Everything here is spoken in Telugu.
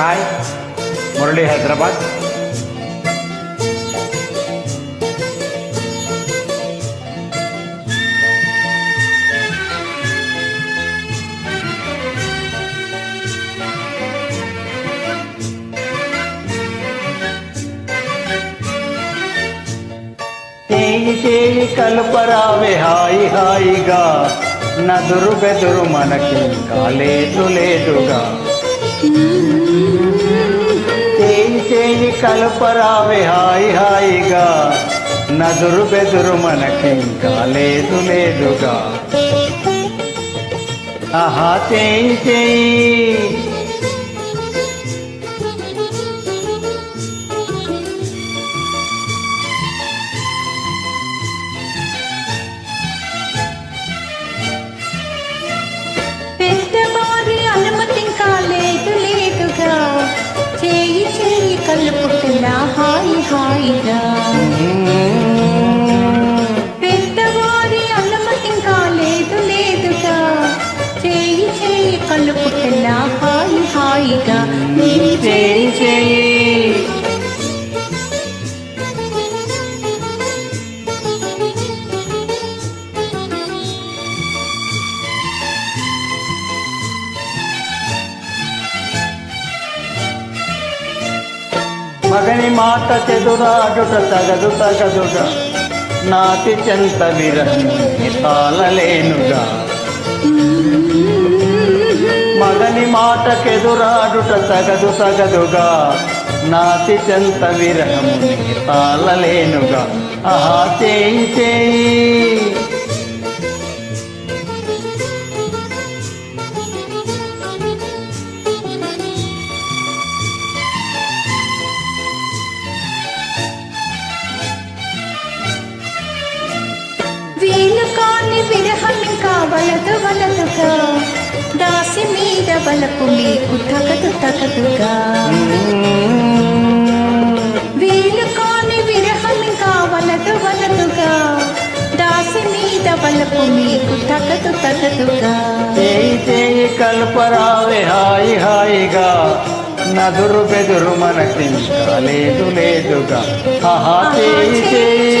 హాయ్ మురళి హైదరాబాద్ చేయి చేయి కలుపరావే హాయి హాయిగా నదురు బెదురు మనకింకా లేదు లేదుగా చేయి కలుపరావే హాయి హాయిగా. నదురు బెదురు మనకింకా లేదు లేదుగా. ఆహా తేయి తేయి. చేయి కలుపుకులా హాయి హాయిగా చేయి చేయి. మగని మాట చెదురాడుట తగదు తగదుగా నాతి చెంత విరహం తాళలేనుగా. మగని సగదు సగదుగా. నాతి చెంత విరహము తాళలేనుగా ఆహా చేయి చేయి. విరహం బలపు మీకు తగదు తగదుగా వీలు కాని విరహం ఇంకా వలదు వలదుగా. దాసి మీద బలపు మీకు తగదు తగదుగా చేయి చేయి కల్పరావే హాయి హాయిగా. నదురు బెదురు మనకింకా లేదు లేదుగా ఆహా చేయి చేయి